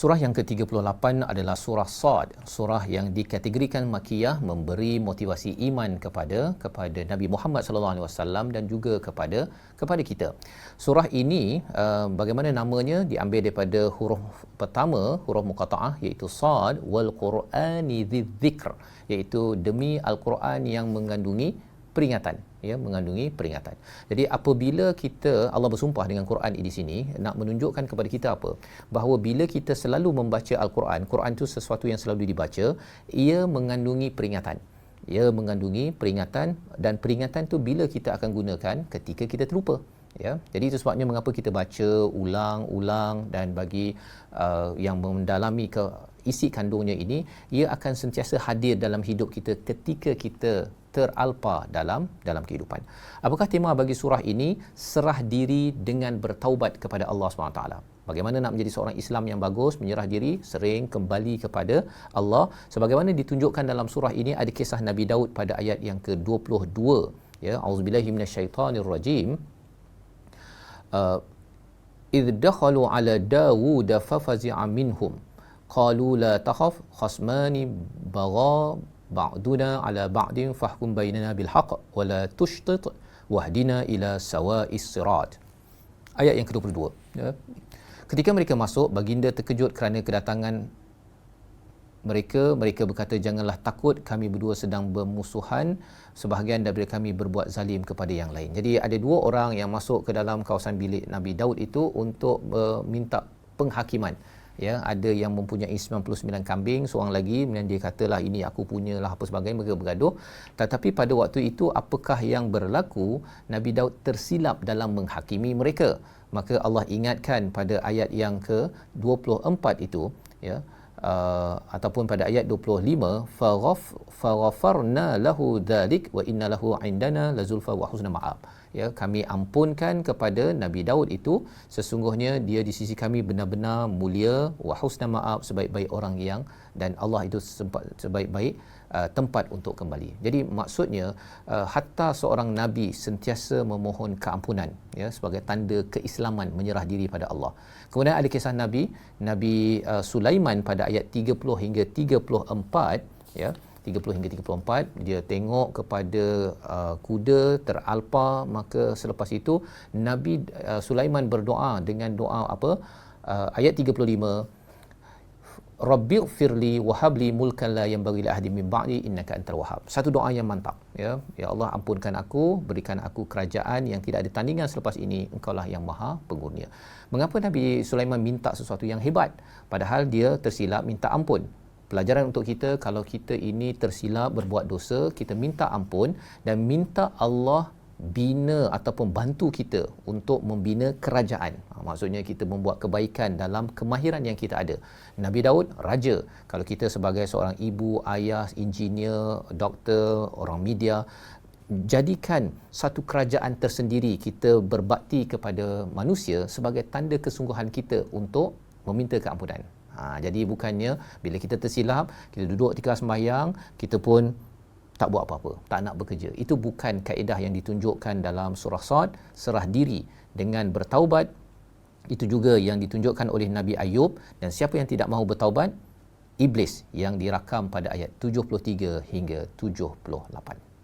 Surah yang ke-38 adalah surah Sad, surah yang dikategorikan makiyah memberi motivasi iman kepada kepada Nabi Muhammad sallallahu alaihi wasallam dan juga kepada kepada kita. Surah ini uh, bagaimana namanya diambil daripada huruf pertama, huruf muqataah iaitu Sad wal Qur'ani dzikr iaitu demi al-Quran yang mengandungi peringatan ya mengandungi peringatan. Jadi apabila kita Allah bersumpah dengan Quran di sini nak menunjukkan kepada kita apa? Bahawa bila kita selalu membaca al-Quran, Quran itu sesuatu yang selalu dibaca, ia mengandungi peringatan. Ia mengandungi peringatan dan peringatan tu bila kita akan gunakan ketika kita terlupa. Ya, jadi itu sebabnya mengapa kita baca ulang-ulang dan bagi uh, yang mendalami ke isi kandungnya ini, ia akan sentiasa hadir dalam hidup kita ketika kita teralpa dalam dalam kehidupan. Apakah tema bagi surah ini? Serah diri dengan bertaubat kepada Allah SWT. Bagaimana nak menjadi seorang Islam yang bagus, menyerah diri, sering kembali kepada Allah. Sebagaimana ditunjukkan dalam surah ini ada kisah Nabi Daud pada ayat yang ke-22. Ya, auzubillahi minasyaitonirrajim. Uh, idh dakhalu ala Dawud fafazi'a minhum qalu la takhaf khasmani bagha ba'duna ala ba'din fahkum bainana bil haqq wa la tushtit wahdina ila sawa'is sirat. Ayat yang ke-22 ya. ketika mereka masuk baginda terkejut kerana kedatangan mereka mereka berkata janganlah takut kami berdua sedang bermusuhan sebahagian daripada kami berbuat zalim kepada yang lain. Jadi ada dua orang yang masuk ke dalam kawasan bilik Nabi Daud itu untuk meminta penghakiman ya ada yang mempunyai 99 kambing seorang lagi kemudian dia katalah ini aku punya lah apa sebagainya mereka bergaduh. Tetapi pada waktu itu apakah yang berlaku? Nabi Daud tersilap dalam menghakimi mereka. Maka Allah ingatkan pada ayat yang ke 24 itu ya uh, ataupun pada ayat 25 faghaf faghafarna lahu dhalik wa inna lahu indana lazulfa wa husna ma'ab ya kami ampunkan kepada Nabi Daud itu sesungguhnya dia di sisi kami benar-benar mulia wa husna ma'ab sebaik-baik orang yang dan Allah itu sebaik-baik uh, tempat untuk kembali. Jadi maksudnya uh, hatta seorang nabi sentiasa memohon keampunan ya sebagai tanda keislaman menyerah diri pada Allah. Kemudian ada kisah nabi Nabi uh, Sulaiman pada ayat 30 hingga 34 ya 30 hingga 34 dia tengok kepada uh, kuda teralpa maka selepas itu Nabi uh, Sulaiman berdoa dengan doa apa uh, ayat 35 Rabbi firli wahabli mulkan la yang bagi ahadi min ba'di innaka antal wahhab. Satu doa yang mantap ya. Ya Allah ampunkan aku, berikan aku kerajaan yang tidak ada tandingan selepas ini. Engkaulah yang Maha Pengurnia. Mengapa Nabi Sulaiman minta sesuatu yang hebat padahal dia tersilap minta ampun? Pelajaran untuk kita kalau kita ini tersilap berbuat dosa kita minta ampun dan minta Allah bina ataupun bantu kita untuk membina kerajaan. Ha, maksudnya kita membuat kebaikan dalam kemahiran yang kita ada. Nabi Daud raja. Kalau kita sebagai seorang ibu ayah engineer doktor orang media jadikan satu kerajaan tersendiri kita berbakti kepada manusia sebagai tanda kesungguhan kita untuk meminta keampunan Ha, jadi bukannya bila kita tersilap, kita duduk di kelas sembahyang, kita pun tak buat apa-apa, tak nak bekerja. Itu bukan kaedah yang ditunjukkan dalam surah Sad, serah diri dengan bertaubat. Itu juga yang ditunjukkan oleh Nabi Ayub dan siapa yang tidak mahu bertaubat, iblis yang dirakam pada ayat 73 hingga 78.